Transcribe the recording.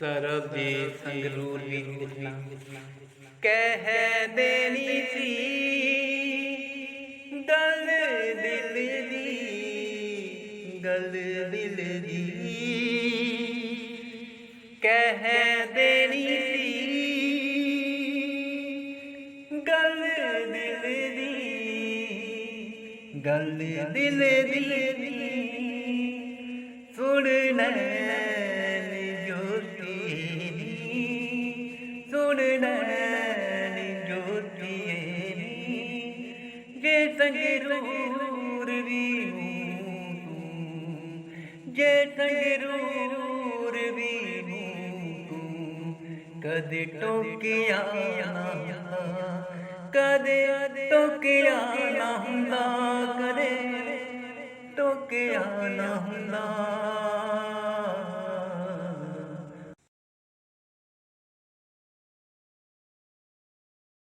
ਸਰਬਜੀਤ ਸੰਗਰੂਰ ਵੀ ਲਿਖਣਾ ਕਹਿ ਦੇਣੀ ਸੀ, ਗੱਲ ਦਿਲ ਦੀ, ਗੱਲ ਦਿਲ ਦੀ। ਕਹਿ ਦੇਣੀ ਸੀ, ਗੱਲ ਦਿਲ ਦੀ, ਗੱਲ ਦਿਲ ਦੀ। ਸੁਣ ਨੀ ਸੁਣ ਨੈਣ ਨੀ। ਜੇ ਸੰਗਰੂਰ ਵੀ ਹੂੰ ਤੂੰ, ਜੇ ਸੰਗਰੂਰ ਵੀ ਹੂੰ ਤੂੰ, ਕਦੇ ਟੋਕਿਆ ਕਦੇ ਟੋਕਿਆ ਨਾ ਹੁੰਦਾ, ਕਦੇ ਟੋਕਿਆ ਨਾ ਹੁੰਦਾ।